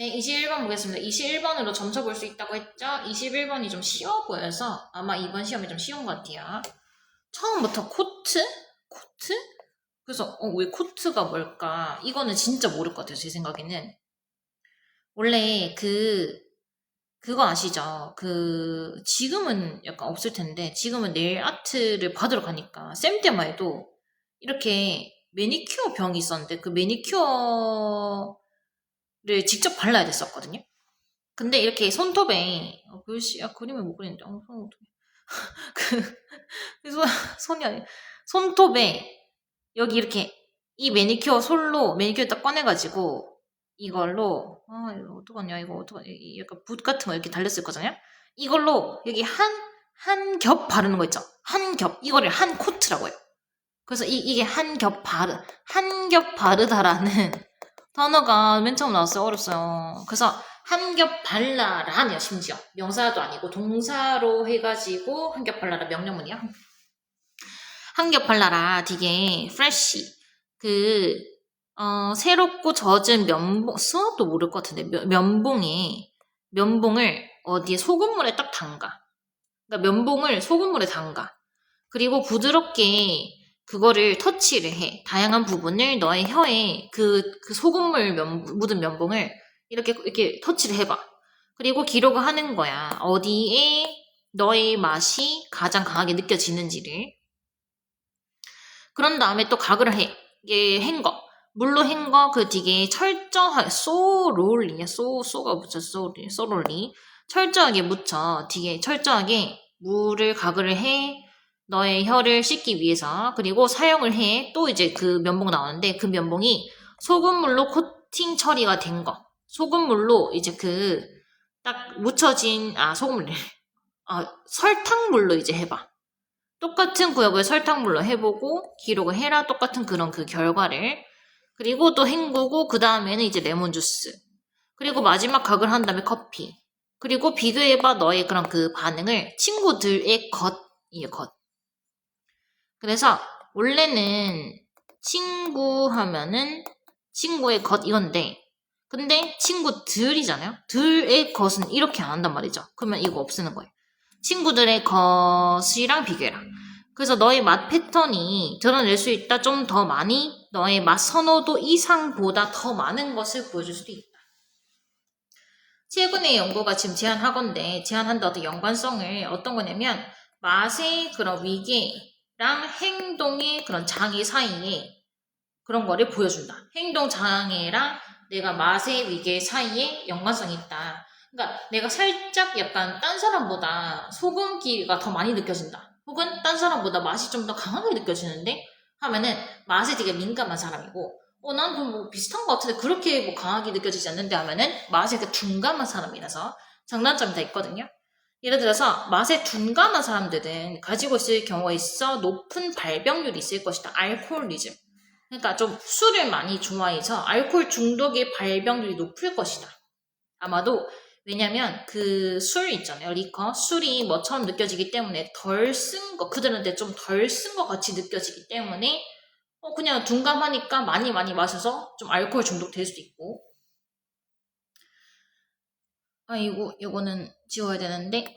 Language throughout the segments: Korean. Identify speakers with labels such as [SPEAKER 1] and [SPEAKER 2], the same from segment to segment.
[SPEAKER 1] 네, 21번 보겠습니다. 21번으로 점쳐 볼수 있다고 했죠? 21번이 좀 쉬워 보여서 아마 이번 시험이 좀 쉬운 것 같아요. 처음부터 코트? 코트? 그래서 어, 왜 코트가 뭘까? 이거는 진짜 모를 것 같아요. 제 생각에는. 원래 그 그거 아시죠? 그 지금은 약간 없을 텐데 지금은 네일 아트를 받으러 가니까 쌤 때만 해도 이렇게 매니큐어 병이 있었는데 그 매니큐어 를 직접 발라야 됐었거든요. 근데 이렇게 손톱에 어, 글씨 아 그림을 못 그리는데 어, 손 어떡해. 그, 그 손, 손이 아니 손톱에 여기 이렇게 이 매니큐어 솔로 매니큐어 딱 꺼내가지고 이걸로 아 이거 어떡하냐 이거 어떡하냐 이 약간 붓 같은 거 이렇게 달렸을 거잖아요. 이걸로 여기 한 한 겹 바르는 거 있죠? 한 겹. 이거를 한 코트라고 해요. 그래서 이, 이게 한 겹 바르 한 겹 바르다라는 단어가 맨 처음 나왔어요. 어렵어요. 그래서 한겹 발라라네요 심지어. 명사도 아니고 동사로 해가지고 한겹 발라라. 명령문이야. 한겹 발라라 되게 프레쉬 그 어, 새롭고 젖은 면봉, 수업도 모를 것 같은데, 면, 면봉에, 면봉을 어디에 소금물에 딱 담가. 그러니까 면봉을 소금물에 담가. 그리고 부드럽게 그거를 터치를 해. 다양한 부분을 너의 혀에 그, 그 소금물 면, 묻은 면봉을 이렇게, 이렇게 터치를 해봐. 그리고 기록을 하는 거야. 어디에 너의 맛이 가장 강하게 느껴지는지를. 그런 다음에 또 각을 해. 이게 헹궈. 물로 헹궈 그 뒤에 철저하게 소롤리야 소 소가 붙여 소리 소롤리 철저하게 묻혀 뒤에 철저하게 물을 가글을 해 너의 혀를 씻기 위해서. 그리고 사용을 해. 또 이제 그 면봉 나오는데 그 면봉이 소금물로 코팅 처리가 된 거. 소금물로 이제 그 딱 묻혀진 아 소금물. 아 설탕물로 이제 해봐. 똑같은 구역을 설탕물로 해보고 기록을 해라. 똑같은 그런 그 결과를. 그리고 또 헹구고 그 다음에는 이제 레몬 주스. 그리고 마지막 각을 한 다음에 커피. 그리고 비교해봐. 너의 그런 그 반응을 친구들의 겉이에요 겉. 그래서 원래는 친구 하면은 친구의 겉 이건데 근데 친구들이잖아요. 들의 겉은 이렇게 안 한단 말이죠. 그러면 이거 없애는 거예요. 친구들의 겉이랑 비교해라. 그래서 너의 맛 패턴이 드러낼 수 있다. 좀 더 많이 너의 맛 선호도 이상보다 더 많은 것을 보여줄 수도 있다. 최근의 연구가 지금 제안하건데 제안한다 어떤 연관성을 어떤 거냐면 맛의 그런 위계 랑 행동의 그런 장애 사이에 그런 거를 보여준다. 행동 장애랑 내가 맛의 위계 사이에 연관성이 있다. 그러니까 내가 살짝 약간 딴 사람보다 소금기가 더 많이 느껴진다. 혹은 딴 사람보다 맛이 좀 더 강하게 느껴지는데 하면은 맛에 되게 민감한 사람이고 어, 난 좀 뭐 비슷한 것 같은데 그렇게 뭐 강하게 느껴지지 않는데 하면은 맛에 그 둔감한 사람이라서 장단점이 다 있거든요. 예를 들어서 맛에 둔감한 사람들은 가지고 있을 경우에 있어 높은 발병률이 있을 것이다. 알코올리즘. 그러니까 좀 술을 많이 좋아해서 알코올 중독의 발병률이 높을 것이다. 아마도 왜냐면 그 술 있잖아요. 리커. 술이 뭐처럼 느껴지기 때문에 덜 쓴 거, 그들한테 좀 덜쓴것 같이 느껴지기 때문에 어, 그냥 둔감하니까 많이 많이 마셔서 좀 알코올 중독 될 수도 있고. 아, 이거, 이거는 지워야 되는데.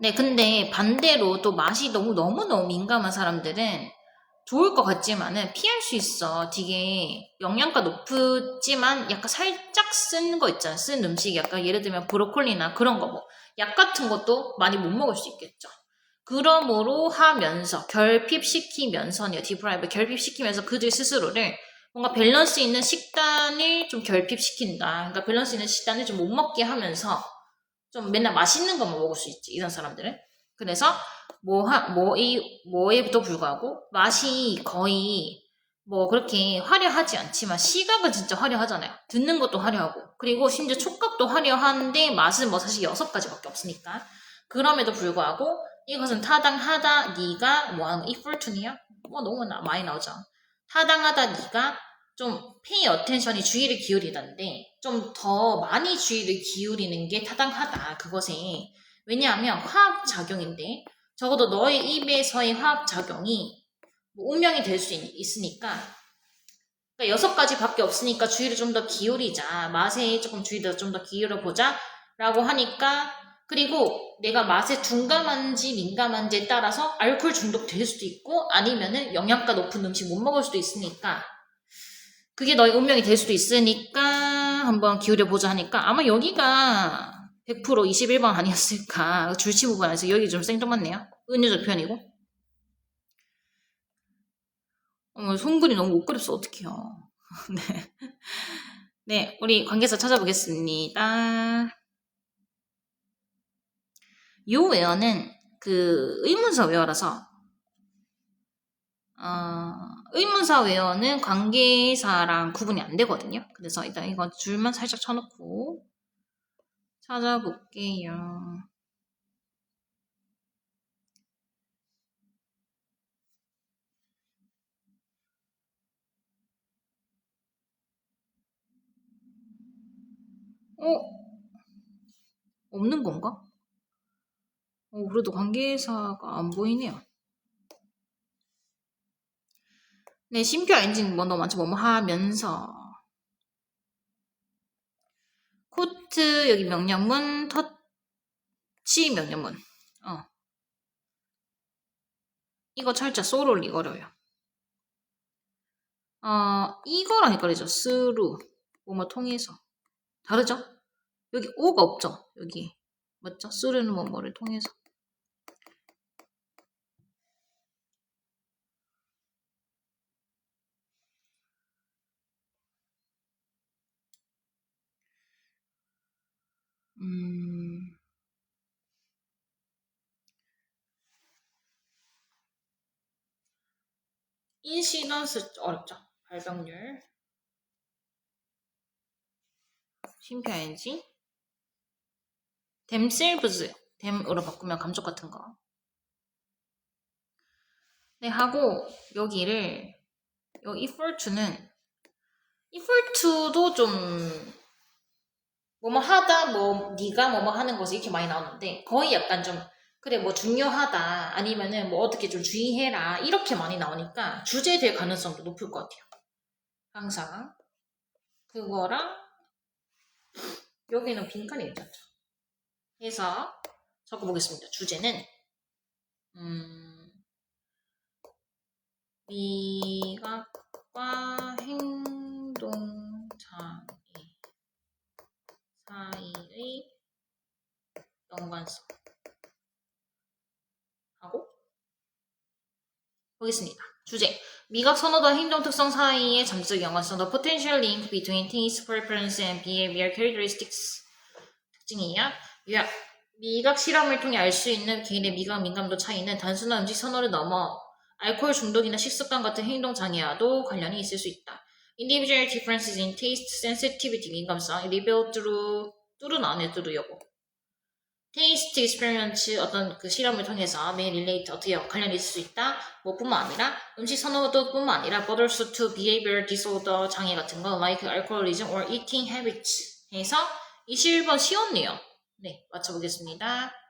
[SPEAKER 1] 네, 근데 반대로 또 맛이 너무, 너무너무 민감한 사람들은 좋을 것 같지만은 피할 수 있어. 되게 영양가 높지만 약간 살짝 쓴 거 있잖아. 쓴 음식 약간 예를 들면 브로콜리나 그런 거 뭐. 약 같은 것도 많이 못 먹을 수 있겠죠. 그러므로 하면서 결핍시키면서요. 디프라이브 결핍시키면서 그들 스스로를 뭔가 밸런스 있는 식단을 좀 결핍시킨다. 그러니까 밸런스 있는 식단을 좀 못 먹게 하면서 좀 맨날 맛있는 것만 먹을 수 있지. 이런 사람들은. 그래서 뭐하 뭐이 뭐에도 불구하고 맛이 거의 뭐 그렇게 화려하지 않지만 시각은 진짜 화려하잖아요. 듣는 것도 화려하고 그리고 심지어 촉각도 화려한데 맛은 뭐 사실 여섯 가지밖에 없으니까 그럼에도 불구하고 이것은 타당하다 네가 뭐하는 거 이풀툰이야? 뭐 너무 나, 많이 나오죠. 타당하다 네가 좀 페이 어텐션이 주의를 기울이던데 좀 더 많이 주의를 기울이는 게 타당하다 그것에 왜냐하면 화학 작용인데 적어도 너의 입에서의 화학 작용이 뭐 운명이 될 수 있으니까 그러니까 여섯 가지밖에 없으니까 주의를 좀 더 기울이자. 맛에 조금 주의를 좀 더 기울여 보자. 라고 하니까 그리고 내가 맛에 둔감한지 민감한지에 따라서 알코올 중독 될 수도 있고 아니면은 영양가 높은 음식 못 먹을 수도 있으니까 그게 너의 운명이 될 수도 있으니까 한번 기울여 보자 하니까 아마 여기가 100% 21번 아니었을까. 줄치 부분 안에서 여기 좀 생뚱맞네요. 은유적 표현이고. 어머 송근이 너무 못 그렸어 어떡해요. 네. 네 우리 관계사 찾아보겠습니다 요 웨어는 그 의문사 웨어라서 어, 의문사 웨어는 관계사랑 구분이 안 되거든요. 그래서 일단 이거 줄만 살짝 쳐놓고 찾아볼게요. 어? 없는 건가? 어, 그래도 관계사가 안 보이네요. 네, 심표 엔진 뭐 너무 많죠. 뭐뭐 하면서. 코트, 여기 명령문, 터치 명령문. 어. 이거 철자 소를 이거려요. 어, 이거랑 헷갈리죠. 스루. 뭐뭐 통해서. 다르죠? 여기 오가 없죠? 여기. 맞죠? 스루는 뭐뭐를 통해서. 음. 인시던스 어렵죠? 발병률. 심표 NG. 댐셀브즈. 댐으로 바꾸면 감쪽 같은 거. 네, 하고 여기를 여기 equal to는 equal to도 좀 뭐뭐 하다 뭐 네가 뭐뭐 하는 것이 이렇게 많이 나오는데 거의 약간 좀 그래 뭐 중요하다 아니면은 뭐 어떻게 좀 주의해라 이렇게 많이 나오니까 주제될 가능성도 높을 것 같아요 항상 그거랑 여기는 빈칸이 괜찮죠 그래서 적어보겠습니다 주제는 음 미각과 행동 장애 사이의 연관성 하고 보겠습니다. 주제 미각 선호도와 행동 특성 사이의 잠재적 연관성 The potential link between taste, preference, and behavior characteristics 특징이야. 요약 미각 실험을 통해 알 수 있는 개인의 미각 민감도 차이는 단순한 음식 선호를 넘어 알코올 중독이나 식습관 같은 행동 장애와도 관련이 있을 수 있다. Individual differences in taste, sensitivity, 민감성, revealed 안에 여고. 테이스트 익스페리언스 어떤 그 실험을 통해서 메인 릴레이트 어떻게 관련이 있을 수 있다. 뭐뿐만 아니라 음식 선호도뿐만 아니라 bothers to behavior disorder 장애 같은 거 like alcoholism or eating habits 해서 21번 쉬웠네요. 네, 맞춰보겠습니다.